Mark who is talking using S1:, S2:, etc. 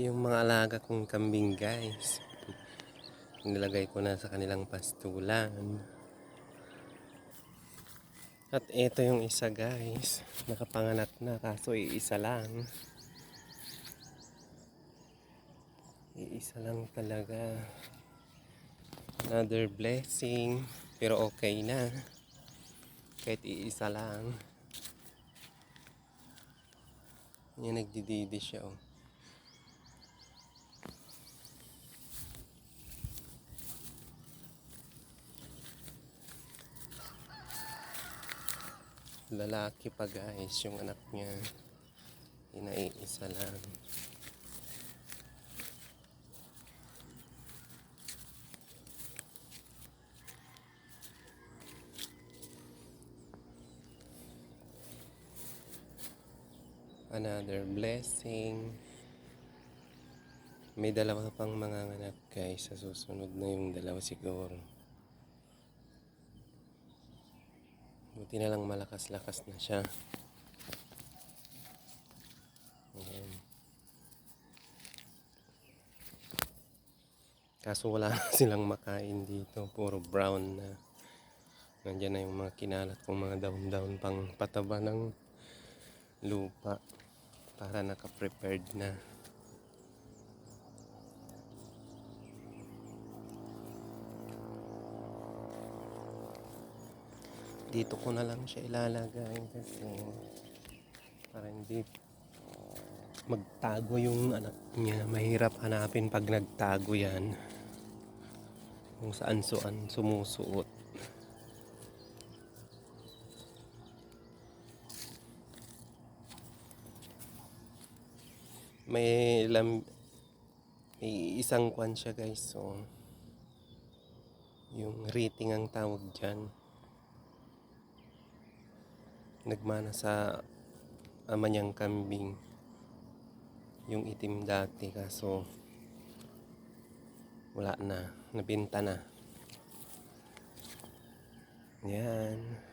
S1: Yung mga alaga kong kambing guys. Nilagay ko na sa kanilang pastulan. At ito yung isa guys. Nakapanganak na kaso iisa lang. Iisa lang talaga. Another blessing. Pero okay na. Kahit iisa lang. Yan nagdididi siya oh. Lalaki pa guys yung anak niya. Inaiisa lang. Another blessing. May dalawa pang mga anak guys sa susunod na yung dalawa siguro. Buti na lang malakas-lakas na siya. Ayan. Kaso wala na silang makain dito. Puro brown na. Nandiyan na yung mga kinalat kong mga daon-daon pang pataba ng lupa. Para naka-prepared na. Dito ko na lang siya ilalagay kasi para hindi magtago yung anak niya. Mahirap hanapin pag nagtago yan. Kung saan saan sumusuot. May lam may isang kwan siya guys. So yung rating ang tawag dyan nagmana sa ama niyang kambing yung itim dati kaso wala na nabinta na. Yan